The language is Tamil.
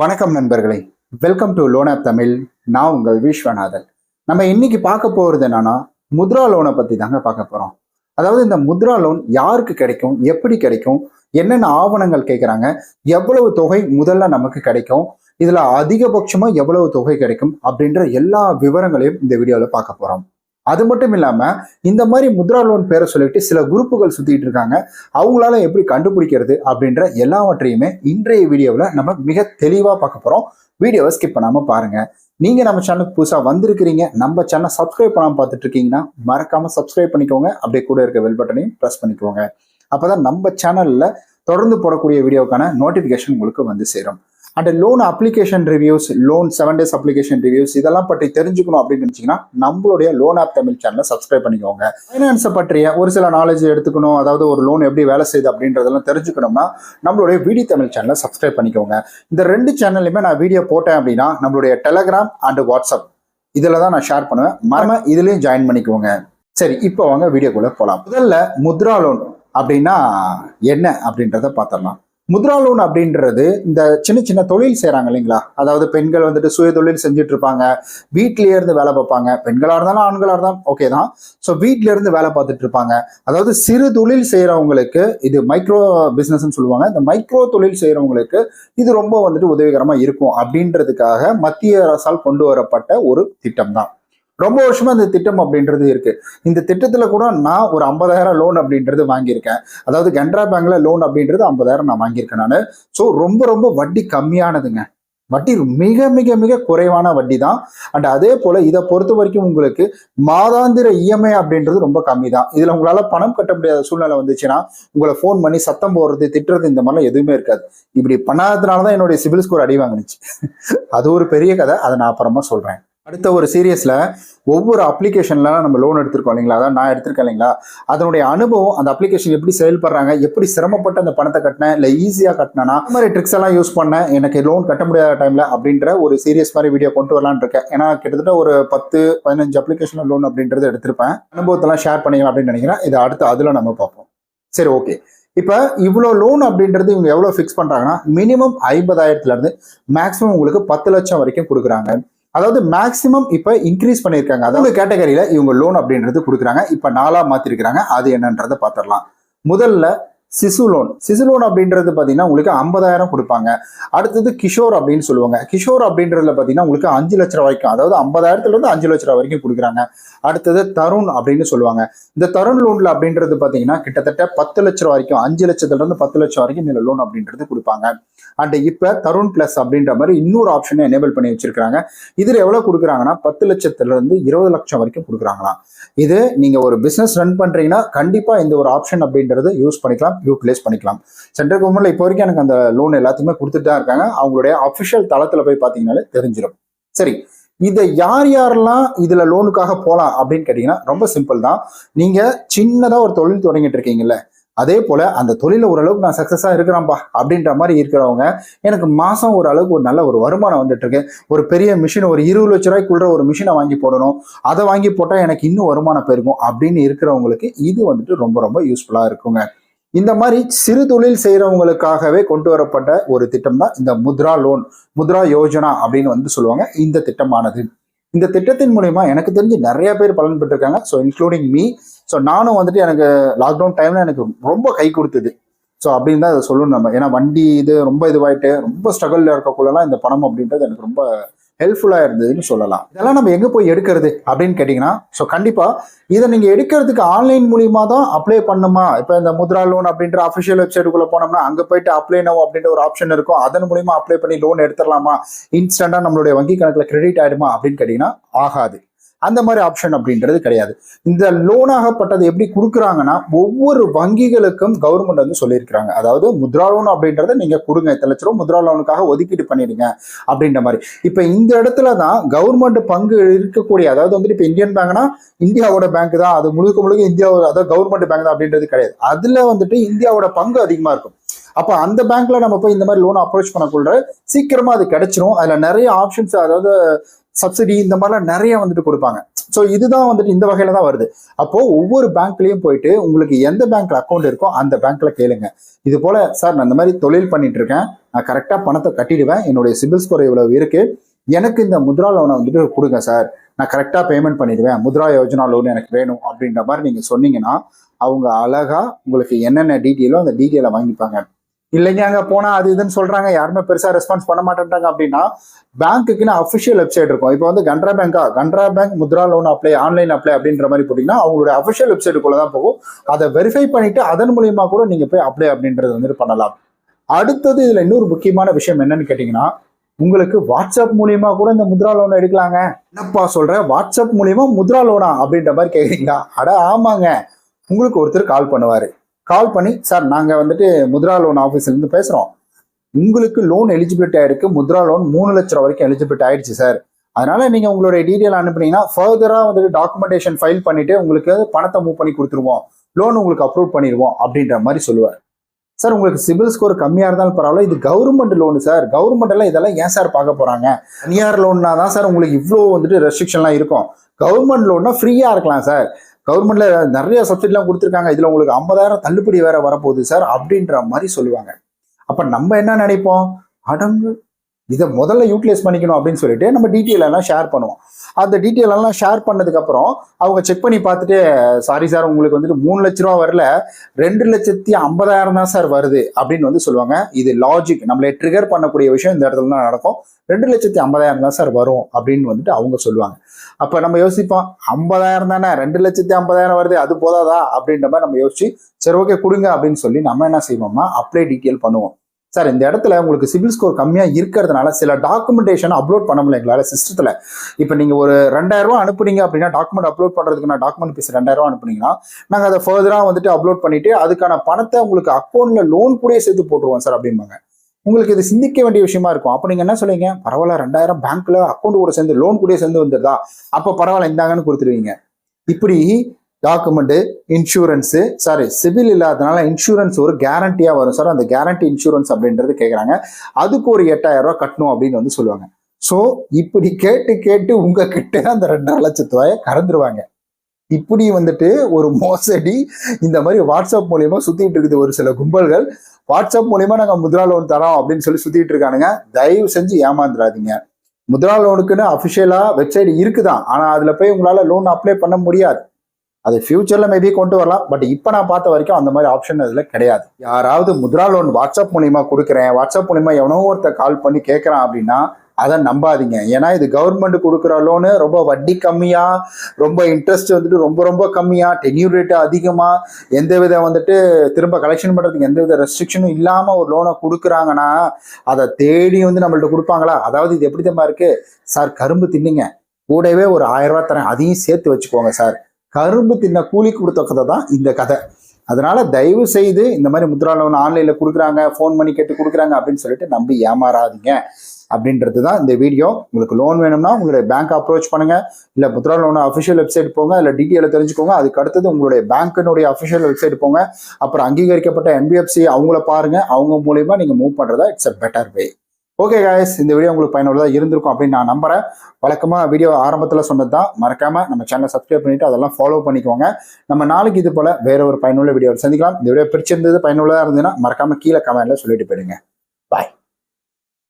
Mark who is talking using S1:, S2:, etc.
S1: வணக்கம் நண்பர்களே. Welcome to loan app Tamil நான் உங்கள் விஸ்வநாதன். நம்ம இன்னைக்கு பார்க்க போகிறது என்னன்னா முத்ரா லோனை பற்றி தாங்க பார்க்க போகிறோம் அதாவது இந்த முத்ரா லோன் யாருக்கு கிடைக்கும்? எப்படி கிடைக்கும்? என்னென்ன ஆவணங்கள் கேட்குறாங்க எவ்வளவு தொகை முதல்ல நமக்கு கிடைக்கும்? இதில் அதிகபட்சமாக எவ்வளவு தொகை கிடைக்கும்? அப்படின்ற எல்லா விவரங்களையும் இந்த வீடியோவில் பார்க்க போகிறோம் அது மட்டும் இல்லாமல் இந்த மாதிரி முத்ரா லோன் பேரை சொல்லிட்டு சில குரூப்புகள் சுத்திட்டு இருக்காங்க. அவங்களால எப்படி கண்டுபிடிக்கிறது அப்படின்ற எல்லாவற்றையுமே இன்றைய வீடியோவில் நம்ம மிக தெளிவாக பார்க்க போகிறோம் வீடியோவை ஸ்கிப் பண்ணாமல் பாருங்க. நீங்க நம்ம சேனலுக்கு புதுசாக வந்திருக்கிறீங்க நம்ம சேனல் சப்ஸ்கிரைப் பண்ணாமல் பார்த்துட்டு இருக்கீங்கன்னா மறக்காம சப்ஸ்கிரைப் பண்ணிக்கோங்க. அப்படியே கூட இருக்க வெல் பட்டனையும் ப்ரெஸ் பண்ணிக்கோங்க. அப்பதான் நம்ம சேனல்ல தொடர்ந்து போடக்கூடிய வீடியோக்கான நோட்டிஃபிகேஷன் உங்களுக்கு வந்து சேரும். And loan application reviews loan seven days application reviews இதெல்லாம் பற்றி தெரிஞ்சுக்கணும் அப்படின்னு நினச்சிங்கன்னா நம்மளுடைய லோன் ஆப் தமிழ் சேனலை சப்ஸ்கிரைப் பண்ணிக்கோங்க. ஃபைனான்ஸை பற்றிய ஒரு சில நாலேஜ் எடுத்துக்கணும் அதாவது ஒரு லோன் எப்படி வேலை செய்யுது அப்படின்றதெல்லாம் தெரிஞ்சுக்கணும்னா நம்மளுடைய விடி தமிழ் சேனலை சப்ஸ்கிரைப் பண்ணிக்கோங்க. இந்த ரெண்டு சேனல்லையுமே நான் வீடியோ போட்டேன் அப்படின்னா நம்மளுடைய டெலகிராம் அண்ட் வாட்ஸ்அப் இதில் தான் நான் ஷேர் பண்ணுவேன். மறம இதுலேயும் ஜாயின் பண்ணிக்கோங்க. சரி இப்போ வாங்க வீடியோக்குள்ளே போகலாம் முதல்ல முத்ரா லோன் அப்படின்னா என்ன அப்படின்றத பார்த்துடலாம். முத்ரா லோன் அப்படின்றது இந்த சின்ன சின்ன தொழில் செய்கிறாங்க இல்லைங்களா? அதாவது பெண்கள் வந்துட்டு சுய தொழில் செஞ்சுட்டு இருப்பாங்க வீட்டிலேயே இருந்து வேலை பார்ப்பாங்க. பெண்களாக இருந்தாலும் ஆண்களாக இருந்தாலும் ஓகே தான். ஸோ வீட்டிலேருந்து இருந்து வேலை பார்த்துட்டு இருப்பாங்க அதாவது சிறு தொழில் செய்கிறவங்களுக்கு இது மைக்ரோ பிஸ்னஸ்ன்னு சொல்லுவாங்க. இந்த மைக்ரோ தொழில் செய்கிறவங்களுக்கு இது ரொம்ப வந்துட்டு உதவிகரமாக இருக்கும். அப்படின்றதுக்காக மத்திய அரசால் கொண்டு வரப்பட்ட ஒரு திட்டம் தான். ரொம்ப வருஷமா இந்த திட்டம் அப்படின்றது இருக்கு. இந்த திட்டத்துல கூட நான் ஒரு ஐம்பதாயிரம் லோன் அப்படின்றது வாங்கியிருக்கேன். அதாவது கனரா பேங்க்ல லோன் அப்படின்றது ஐம்பதாயிரம் நான் வாங்கியிருக்கேன் நான். ஸோ ரொம்ப ரொம்ப வட்டி கம்மியானதுங்க. வட்டி மிக மிக மிக குறைவான வட்டி தான் அண்ட் அதே போல இதை பொறுத்த வரைக்கும் உங்களுக்கு மாதாந்திர இஎம்ஐ அப்படின்றது ரொம்ப கம்மி தான் இதுல உங்களால பணம் கட்ட முடியாத சூழ்நிலை வந்துச்சுன்னா உங்களை ஃபோன் பண்ணி சத்தம் போடுறது திட்டுறது இந்த மாதிரிலாம் எதுவுமே இருக்காது. இப்படி பண்ணாததுனால தான் என்னுடைய சிவில் ஸ்கோர் அடி வாங்கினுச்சு. அது ஒரு பெரிய கதை. அதை நான் அப்புறமா சொல்றேன். அடுத்த ஒரு சீரியஸில் ஒவ்வொரு அப்ளிகேஷனில் நம்ம லோன் எடுத்திருக்கோம் இல்லைங்களா? அதான் நான் எடுத்திருக்கேன் இல்லைங்களா? அதனுடைய அனுபவம் அந்த அப்ளிகேஷன் எப்படி செயல்படுறாங்க எப்படி சிரமப்பட்டு அந்த பணத்தை கட்டினேன் இல்லை ஈஸியாக கட்டினா இந்த மாதிரி ட்ரிக்ஸ் எல்லாம் யூஸ் பண்ணேன். எனக்கு லோன் கட்ட முடியாத டைமில் அப்படின்ற ஒரு சீரியஸ் மாதிரி வீடியோ கொண்டு வரலான்னு இருக்கேன். ஏன்னா கிட்டத்தட்ட ஒரு பத்து பதினஞ்சு அப்ளிகேஷன் லோன் அப்படின்றது எடுத்திருப்பேன். அனுபவத்தெல்லாம் ஷேர் பண்ணிக்கலாம் அப்படின்னு நினைக்கிறேன். இதை அடுத்து அதில் நம்ம பார்ப்போம். சரி ஓகே இப்போ இவ்வளோ லோன் அப்படின்றது இவங்க எவ்வளோ ஃபிக்ஸ் பண்ணுறாங்கன்னா மினிமம் ஐம்பதாயிரத்துலேருந்து மேக்ஸிமம் உங்களுக்கு பத்து லட்சம் வரைக்கும் கொடுக்குறாங்க. அதாவது மேக்ஸிமம் இப்போ இன்க்ரீஸ் பண்ணியிருக்காங்க. அதாவது கேட்டகரியில் இவங்க லோன் அப்படின்றது கொடுக்குறாங்க. இப்போ நாளாக மாற்றிருக்கிறாங்க அது என்னன்றதை பார்த்துடலாம். முதல்ல சிசு லோன் சிசு லோன் அப்படின்றது பார்த்தீங்கன்னா உங்களுக்கு ஐம்பதாயிரம் கொடுப்பாங்க. அடுத்தது கிஷோர் அப்படின்னு சொல்லுவாங்க. கிஷோர் அப்படின்றதுல பார்த்தீங்கன்னா உங்களுக்கு அஞ்சு லட்ச ரூபா வரைக்கும் அதாவது ஐம்பதாயிரத்துலேருந்து அஞ்சு லட்ச ரூபா வரைக்கும் கொடுக்குறாங்க. அடுத்தது தருண் அப்படின்னு சொல்லுவாங்க. இந்த தருண் லோனில் அப்படின்றது பார்த்தீங்கன்னா கிட்டத்தட்ட பத்து லட்ச ரூபா வரைக்கும் அஞ்சு லட்சத்துலேருந்து பத்து லட்சம் வரைக்கும் இந்த லோன் அப்படின்றது கொடுப்பாங்க. அண்ட் இப்போ தருண் பிளஸ் அப்படின்ற மாதிரி இன்னொரு ஆப்ஷனை எனேபிள் பண்ணி வச்சிருக்காங்க இதில் எவ்வளோ கொடுக்குறாங்கன்னா பத்து லட்சத்துலேருந்து இருபது லட்சம் வரைக்கும் கொடுக்குறாங்களாம். இது நீங்கள் ஒரு பிஸ்னஸ் ரன் பண்ணுறீங்கன்னா கண்டிப்பாக இந்த ஒரு ஆப்ஷன் அப்படின்றத யூஸ் பண்ணிக்கலாம். யூட்டிலைஸ் பண்ணிக்கலாம். சென்ட்ரல் கவர்மெண்ட்ல இப்போ வரைக்கும் எனக்கு அந்த லோன் எல்லாத்தையுமே கொடுத்துட்டு தான் இருக்காங்க. அவங்களுடைய அஃபிஷியல் தளத்துல போய் பார்த்தீங்கன்னாலே தெரிஞ்சிடும் சரி இதை யார் யாரெல்லாம் இதுல லோனுக்காக போகலாம் அப்படின்னு கேட்டீங்கன்னா ரொம்ப சிம்பிள் தான். நீங்க சின்னதா ஒரு தொழில் தொடங்கிட்டு இருக்கீங்கல்ல அதே போல அந்த தொழில ஓரளவுக்கு நான் சக்சஸா இருக்கிறேன்ப்பா அப்படின்ற மாதிரி இருக்கிறவங்க எனக்கு மாசம் ஒரு அளவுக்கு ஒரு நல்ல ஒரு வருமானம் வந்துட்டு இருக்கு ஒரு பெரிய மிஷின் ஒரு இருபது லட்ச ரூபாய்க்குள்ள ஒரு மிஷினை வாங்கி போடணும். அதை வாங்கி போட்டால் எனக்கு இன்னும் வருமானம் பெருகும் அப்படின்னு இருக்கிறவங்களுக்கு இது வந்துட்டு ரொம்ப ரொம்ப யூஸ்ஃபுல்லா இருக்குங்க. இந்த மாதிரி சிறு தொழில் செய்கிறவங்களுக்காகவே கொண்டு வரப்பட்ட ஒரு திட்டம் தான் இந்த முத்ரா லோன் முத்ரா யோஜனா அப்படின்னு வந்து சொல்லுவாங்க. இந்த திட்டமானது. இந்த திட்டத்தின் மூலயமா எனக்கு தெரிஞ்சு நிறைய பேர் பலன் பெற்றிருக்காங்க. ஸோ இன்க்ளூடிங் மீ ஸோ நானும் வந்துட்டு எனக்கு லாக்டவுன் டைம்ல எனக்கு ரொம்ப கை கொடுத்தது. ஸோ அப்படின்னு தான் அதை சொல்லணும் நம்ம. ஏன்னா வண்டி இது ரொம்ப இதுவாயிட்டு ரொம்ப ஸ்ட்ரகிளில் இருக்கக்குள்ளலாம் இந்த பணம் அப்படின்றது எனக்கு ரொம்ப ஹெல்ப்ஃபுல்லாக இருந்ததுன்னு சொல்லலாம். இதெல்லாம் நம்ம எங்கே போய் எடுக்கிறது அப்படின்னு கேட்டிங்கன்னா ஸோ கண்டிப்பாக இதை நீங்கள் எடுக்கிறதுக்கு ஆன்லைன் மூலியமாக தான் அப்ளை பண்ணுமா? இப்போ இந்த முத்ரா லோன் அப்படின்ற அஃபிஷியல் வெப்சைட்டுக்குள்ளே போனோம்னா அங்கே போயிட்டு அப்ளை நோ அப்படின்ற ஒரு ஆப்ஷன் இருக்கும் அதன் மூலியமாக அப்ளை பண்ணி லோன் எடுத்துடலாமா? இன்ஸ்டண்ட்டாக நம்மளுடைய வங்கி கணக்கில் கிரெடிட் ஆகிடுமா அப்படின்னு கேட்டிங்கன்னா ஆகாது. அந்த மாதிரி ஆப்ஷன் அப்படின்றது கிடையாது. இந்த லோனாகப்பட்டது எப்படி கொடுக்குறாங்கன்னா ஒவ்வொரு வங்கிகளுக்கும் கவர்மெண்ட் வந்து சொல்லியிருக்கிறாங்க. அதாவது முத்ரா லோன் அப்படின்றத நீங்க கொடுங்க. இத்தனை லட்ச ரூபா முத்ரா லோனுக்காக ஒதுக்கீடு பண்ணிடுங்க அப்படின்ற மாதிரி. இப்போ இந்த இடத்துல தான் கவர்மெண்ட் பங்கு இருக்கக்கூடிய அதாவது வந்துட்டு இப்போ இந்தியன் பேங்க்னா இந்தியாவோட பேங்க் தான். அது முழுக்க முழுக்க இந்தியாவோட அதாவது கவர்மெண்ட் பேங்க் தான் அப்படின்றது கிடையாது. அதுல வந்துட்டு இந்தியாவோட பங்கு அதிகமா இருக்கும். அப்போ அந்த பேங்க்ல நம்ம போய் இந்த மாதிரி லோன் அப்ரோச் பண்ணக்குள்ள சீக்கிரமா அது கிடைச்சிரும். அதுல நிறைய ஆப்ஷன்ஸ் அதாவது சப்சிடி இந்த மாதிரிலாம் நிறைய வந்துட்டு கொடுப்பாங்க. ஸோ இதுதான் வந்துட்டு இந்த வகையில தான் வருது. அப்போ ஒவ்வொரு பேங்க்லயும் போயிட்டு உங்களுக்கு எந்த பேங்க்ல அக்கௌண்ட் இருக்கோ அந்த பேங்க்ல கேளுங்க. இது போல சார் நான் இந்த மாதிரி தொழில் பண்ணிட்டு இருக்கேன். நான் கரெக்டாக பணத்தை கட்டிடுவேன். என்னுடைய சிபில் ஸ்கோர் இவ்வளவு இருக்கு. எனக்கு இந்த முத்ரா லோனை வந்துட்டு கொடுங்க சார் நான் கரெக்டாக பேமெண்ட் பண்ணிடுவேன். முத்ரா யோஜனா லோன் எனக்கு வேணும் அப்படின்ற மாதிரி நீங்கள் சொன்னீங்கன்னா அவங்க அழகா உங்களுக்கு என்னென்ன டீட்டெயிலோ அந்த டீட்டெயிலை வாங்கிப்பாங்க. இல்லைங்க அங்கே போனால் அது இதுன்னு சொல்கிறாங்க யாருமே பெருசாக ரெஸ்பான்ஸ் பண்ண மாட்டேன்றாங்க அப்படின்னா பேங்க்குக்குன்னு அஃபிஷியல் வெப்சைட் இருக்கும். இப்போ வந்து கன்ரா பேங்கா Canara bank Mudra loan apply online apply அப்படின்ற மாதிரி போட்டிங்கன்னா அவங்களுடைய அஃபிஷியல் வெப்சைட்டுக்குள்ள தான் போகும். அதை வெரிஃபை பண்ணிட்டு அதன் மூலியமா கூட நீங்கள் போய் அப்ளை அப்படின்றது வந்து பண்ணலாம். அடுத்தது இதில் இன்னொரு முக்கியமான விஷயம் என்னன்னு கேட்டிங்கன்னா உங்களுக்கு வாட்ஸ்அப் மூலியமா கூட இந்த முத்ரா லோன் எடுக்கலாங்க. என்னப்பா சொல்ற? வாட்ஸ்அப் மூலியமா முத்ரா லோனா அப்படின்ற மாதிரி கேக்குறீங்களா? அட ஆமாங்க. உங்களுக்கு ஒருத்தர் கால் பண்ணுவாரு. கால் பண்ணி சார் நாங்கள் வந்துட்டு முத்ரா லோன் ஆஃபீஸ்லேருந்து பேசுகிறோம் உங்களுக்கு லோன் எலிஜிபிலிட்டி ஆயிருக்கு. முத்ரா லோன் மூணு லட்ச ரூபா வரைக்கும் எலிஜிபிலிட்டி ஆயிடுச்சு சார். அதனால நீங்கள் உங்களுடைய டீட்டெயில் அனுப்புனீங்கன்னா ஃபர்தராக வந்துட்டு டாக்குமெண்டேஷன் ஃபைல் பண்ணிட்டு உங்களுக்கு பணத்தை மூவ் பண்ணி கொடுத்துருவோம். லோன் உங்களுக்கு அப்ரூவ் பண்ணிடுவோம் அப்படின்ற மாதிரி சொல்லுவார். சார் உங்களுக்கு சிபில் ஸ்கோர் கம்மியாக இருந்தாலும் பரவாயில்ல. இது கவர்மெண்ட் லோனு சார். கவர்மெண்ட் எல்லாம் இதெல்லாம் ஏன் சார் பார்க்க போகிறாங்க தனியார் லோன்னா தான் சார் உங்களுக்கு இவ்வளோ வந்துட்டு ரெஸ்ட்ரிக்ஷன்லாம் இருக்கும். கவர்மெண்ட் லோன்னா ஃப்ரீயாக இருக்கலாம் சார். கவர்மெண்ட்ல நிறைய சப்சிடிலாம் கொடுத்துருக்காங்க. இதில் உங்களுக்கு ஐம்பதாயிரம் தள்ளுபடி வேற வரப்போகுது சார் அப்படின்ற மாதிரி சொல்லுவாங்க. அப்போ நம்ம என்ன நினைப்போம்? அடங்கு இதை முதல்ல யூட்டிலைஸ் பண்ணிக்கணும் அப்படின்னு சொல்லிட்டு நம்ம டீட்டெயில் எல்லாம் ஷேர் பண்ணுவோம். அந்த டீட்டெயில் எல்லாம் ஷேர் பண்ணதுக்கப்புறம் அவங்க செக் பண்ணி பார்த்துட்டு சாரி சார் உங்களுக்கு வந்துட்டு மூணு லட்ச ரூபா வரல. ரெண்டு லட்சத்தி ஐம்பதாயிரம் தான் சார் வருது. அப்படின்னு வந்து சொல்லுவாங்க. இது லாஜிக் நம்மளை ட்ரிகர் பண்ணக்கூடிய விஷயம் இந்த இடத்துல தான் நடக்கும். ரெண்டு லட்சத்தி ஐம்பதாயிரம் தான் சார் வரும் அப்படின்னு வந்துட்டு அவங்க சொல்லுவாங்க. அப்போ நம்ம யோசிப்போம் ஐம்பதாயிரம் தானே? ரெண்டு லட்சத்தி ஐம்பதாயிரம் வருது அது போதாதா? அப்படின்ற மாதிரி நம்ம யோசிச்சு சரி ஓகே கொடுங்க அப்படின்னு சொல்லி நம்ம என்ன செய்வோம்னா அப்ளை டீட்டெயில் பண்ணுவோம். சார் இந்த இடத்துல உங்களுக்கு சிபில் ஸ்கோர் கம்மியாக இருக்கிறதுனால சில டாக்குமெண்டேஷன் அப்லோட் பண்ண முடியல எங்களால் சிஸ்டத்தில் இப்போ நீங்கள் ஒரு ரெண்டாயிரம் ரூபா அனுப்புனீங்க அப்படின்னா டாக்குமெண்ட் அப்லோட் பண்ணுறதுக்கு நான் டாக்குமெண்ட் பீஸ் ரெண்டாயிரம் ரூபா அனுப்புனீங்கன்னா நாங்கள் அதை ஃபர்தராக வந்துட்டு அப்லோட் பண்ணிட்டு அதுக்கான பணத்தை உங்களுக்கு அக்கௌண்ட்டில் லோன் கூட சேர்த்து போட்டுருவோம் சார் அப்படிம்பாங்க. உங்களுக்கு இது சிந்திக்க வேண்டிய விஷயமா இருக்கும். அப்போ நீங்கள் என்ன சொல்லுவீங்க? பரவாயில்ல ரெண்டாயிரம் பேங்க்கில் அக்கௌண்ட் கூட சேர்ந்து லோன் கூட சேர்ந்து வந்துருதா? அப்போ பரவாயில்ல இந்தாங்கன்னு கொடுத்துருவீங்க. இப்படி டாக்குமெண்ட்டு இன்சூரன்ஸு சாரி சிவில் இல்லாதனால இன்சூரன்ஸ் ஒரு கேரண்டியாக வரும். சார் அந்த கேரண்டி இன்சூரன்ஸ் அப்படின்றது கேட்குறாங்க அதுக்கு ஒரு எட்டாயிரம் ரூபா கட்டணும் அப்படின்னு வந்து சொல்லுவாங்க. ஸோ இப்படி கேட்டு கேட்டு உங்ககிட்ட அந்த ரெண்டரை லட்சத்து ரூபாயை கறந்துருவாங்க. இப்படி வந்துட்டு ஒரு மோசடி இந்த மாதிரி வாட்ஸ்அப் மூலியமா சுத்திட்டு இருக்குது ஒரு சில கும்பல்கள். வாட்ஸ்அப் மூலியமா நாங்கள் முத்ரா லோன் தரோம் அப்படின்னு சொல்லி சுத்திட்டு இருக்கானுங்க. தயவு செஞ்சு ஏமாந்துடாதீங்க. முத்ரா லோனுக்குன்னு அஃபிஷியலா வெப்சைட் இருக்குதான். ஆனா அதுல போய் உங்களால லோன் அப்ளை பண்ண முடியாது. அது ஃபியூச்சர்ல மேபி கொண்டு வரலாம். பட் இப்போ நான் பார்த்த வரைக்கும் அந்த மாதிரி ஆப்ஷன் அதுல கிடையாது. யாராவது முத்ரா லோன் வாட்ஸ்அப் மூலியமா கொடுக்குறேன் வாட்ஸ்அப் மூலியமா எவனோ ஒருத்தர் கால் பண்ணி கேட்கறான் அப்படின்னா அதை நம்பாதீங்க. ஏன்னா இது கவர்மெண்ட் கொடுக்குற லோனு ரொம்ப வட்டி கம்மியா ரொம்ப இன்ட்ரெஸ்ட் வந்துட்டு ரொம்ப ரொம்ப கம்மியா டென்யூர் ரேட்டு அதிகமா எந்த வித வந்துட்டு திரும்ப கலெக்ஷன் பண்றதுக்கு எந்த வித ரெஸ்ட்ரிக்ஷனும் இல்லாம ஒரு லோனை கொடுக்குறாங்கன்னா அதை தேடி வந்து நம்மள்ட்ட கொடுப்பாங்களா? அதாவது இது எப்படி தெரியுமா இருக்கு? சார் கரும்பு தின்னுங்க. கூடவே ஒரு ஆயிரம் ரூபா தரேன். அதையும் சேர்த்து வச்சுக்கோங்க சார். கரும்பு தின்ன கூலி கொடுத்த கதை தான் இந்த கதை. அதனால தயவு செய்து இந்த மாதிரி முத்ரா லோன் ஆன்லைன்ல கொடுக்குறாங்க ஃபோன் பண்ணி கேட்டு கொடுக்குறாங்க அப்படின்னு சொல்லிட்டு நம்பி ஏமாறாதீங்க அப்படின்றது தான் இந்த வீடியோ. உங்களுக்கு லோன் வேணும்னா உங்களுடைய பேங்க் அப்ரோச் பண்ணுங்க. இல்லை முத்ரா லோன் அஃபிஷியல் வெப்சைட் போங்க இல்லை டீட்டெயிலை தெரிஞ்சுக்கோங்க. அதுக்கு அடுத்தது உங்களுடைய பேங்க்கினுடைய அஃபிஷியல் வெப்சைட் போங்க. அப்புறம் அங்கீகரிக்கப்பட்ட என்பிஎஃப்சி அவங்கள பாருங்க. அவங்க மூலியமா நீங்க மூவ் பண்றதா it's a better way okay guys இந்த வீடியோ உங்களுக்கு பயனுள்ளதாக இருந்திருக்கும் அப்படின்னு நான் நம்புறேன். வழக்கமாக வீடியோ ஆரம்பத்தில் சொன்னது தான் நம்ம சேனலை சப்ஸ்கிரைப் பண்ணிவிட்டு அதெல்லாம் ஃபாலோ பண்ணிக்கோங்க. நம்ம நாளைக்கு இது போல் வேற ஒரு பயனுள்ள வீடியோவில் சந்திக்கலாம். இந்த வீடியோ பிடிச்சிருந்தது பயனுள்ளதாக இருந்ததுன்னா மறக்காமல் கீழே கமெண்ட்ல சொல்லிட்டு போயிடுங்க. பாய்